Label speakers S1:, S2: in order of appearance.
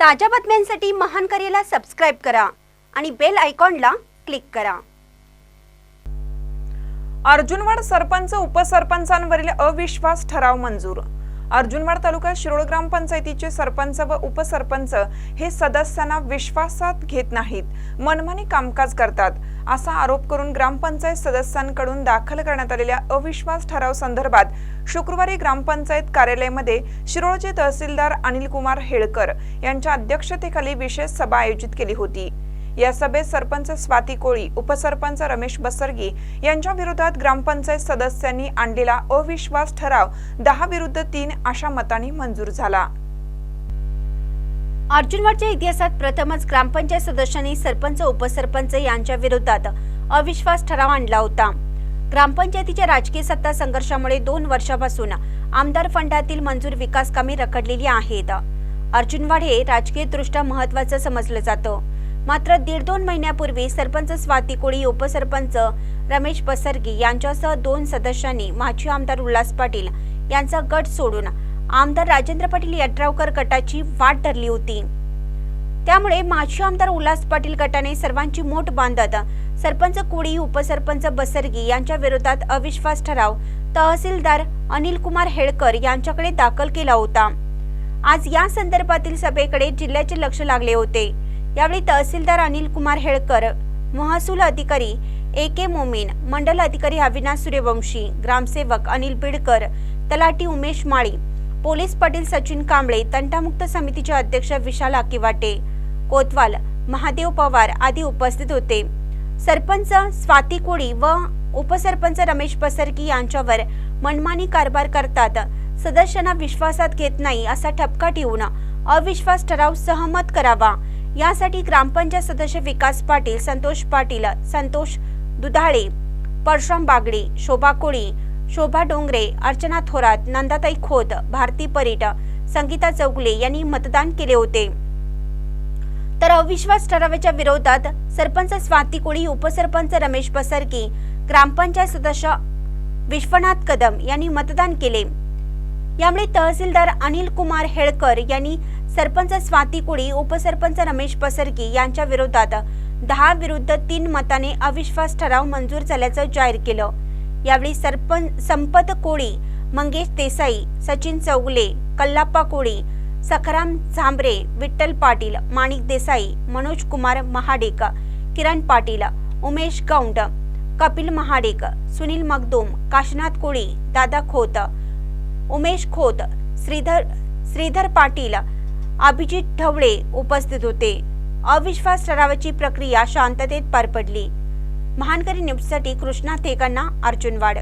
S1: ताज्या बातम्यांसाठी महान करेला सबस्क्राईब करा आणि बेल आयकॉनला क्लिक करा.
S2: अर्जुनवाड सरपंच उपसरपंचांवरील अविश्वास ठराव मंजूर अर्जुनवाड तालुका शिरोळ ग्रामपंचायतीचे सरपंच व उपसरपंच हे सदस्यांना विश्वासात घेत नाहीत मनमानी कामकाज करतात असा आरोप करून ग्रामपंचायत सदस्यांकडून दाखल करण्यात आलेल्या अविश्वास ठराव संदर्भात शुक्रवारी ग्रामपंचायत कार्यालयामध्ये शिरोळचे तहसीलदार अनिल कुमार हेळकर यांच्या अध्यक्षतेखाली विशेष सभा आयोजित केली होती. या सभेत सरपंच स्वाती कोळी उपसरपंच रमेश बसरगी यांच्या विरोधात ग्रामपंचायत सदस्यांनी आणलेला अविश्वास ठराव दहा विरुद्ध तीन अशा मतांनी मंजूर झाला.
S1: अर्जुनवाडच्या इतिहासात प्रथमच ग्रामपंचायत सदस्यांनी सरपंच उपसरपंच यांच्या विरोधात अविश्वास ठराव आणला होता. ग्रामपंचायतीच्या राजकीय सत्ता संघर्षामुळे दोन वर्षापासून आमदार फंडातील मंजूर विकास कामे रखडलेली आहेत. अर्जुनवाड हे राजकीयदृष्ट्या महत्वाचं समजलं जातं. मात्र दीड दोन महिन्यापूर्वी सरपंच स्वाती कोळी उपसरपंच रमेश बसरगी यांच्यासह दोन सदस्यांनी माजी आमदार उल्हास पाटील यांचा गट सोडून आमदार राजेंद्र पाटील यड्रावकर गटाची वाट धरली होती. त्यामुळे माजी आमदार उल्हास पाटील गटाने सर्वांची मोठ बांधत सरपंच कोळी उपसरपंच बसरगी यांच्या विरोधात अविश्वास ठराव तहसीलदार अनिल कुमार हेळकर यांच्याकडे दाखल केला होता. आज या संदर्भातील सभेकडे जिल्ह्याचे लक्ष लागले होते. यावेळी तहसीलदार अनिल कुमार हेळकर महसूल अधिकारी ए के मोमीन मंडल अधिकारी अविनाश सूर्यवंशी ग्रामसेवक अनिल बिडकर तलाठी उमेश माळी पोलीस पाटील सचिन कांबळे तंटामुक्त समितीचे अध्यक्ष विशाल आकिवाटे कोतवाल महादेव पवार आदी उपस्थित होते. सरपंच स्वाती कोळी व उपसरपंच रमेश पसरकी यांच्यावर मनमानी कारभार करतात. सदस्यांना विश्वासात घेत नाही असा ठपका ठेवून अविश्वास ठराव सहमत करावा. यासाठी ग्रामपंचायत सदस्य विकास पाटील संतोष पाटील संतोष दुधाळे परशुराम बागडे शोभा कोळी शोभा डोंगरे अर्चना थोरात नंदाताई खोत भारती परीट संगीता चौगुले यांनी मतदान केले होते. तर अविश्वास ठरावाच्या विरोधात सरपंच स्वाती कोळी उपसरपंच रमेश पसरकी ग्रामपंचायत सदस्य विश्वनाथ कदम यांनी मतदान केले. यामुळे तहसीलदार अनिल कुमार हेळकर यांनी सरपंच स्वाती कुळी उपसरपंच रमेश पसरकी यांच्या विरोधात दहा विरुद्ध तीन मताने अविश्वास ठराव मंजूर झाल्याचं जाहीर केलं. यावेळी सरपंच संपत कोळी मंगेश देसाई सचिन चौगले कल्लाप्पा कोळी सखाराम झांबरे विठ्ठल पाटील माणिक देसाई मनोज कुमार महाडेक किरण पाटील उमेश गौंड कपिल महाडेक सुनील मगदूम काशनाथ कोळी दादा खोत उमेश खोत श्रीधर श्रीधर पाटील अभिजित ढवळे उपस्थित होते. अविश्वास ठरावाची प्रक्रिया शांततेत पार पडली. महानकरी न्यूजसाठी कृष्णा थेकांना अर्जुनवाड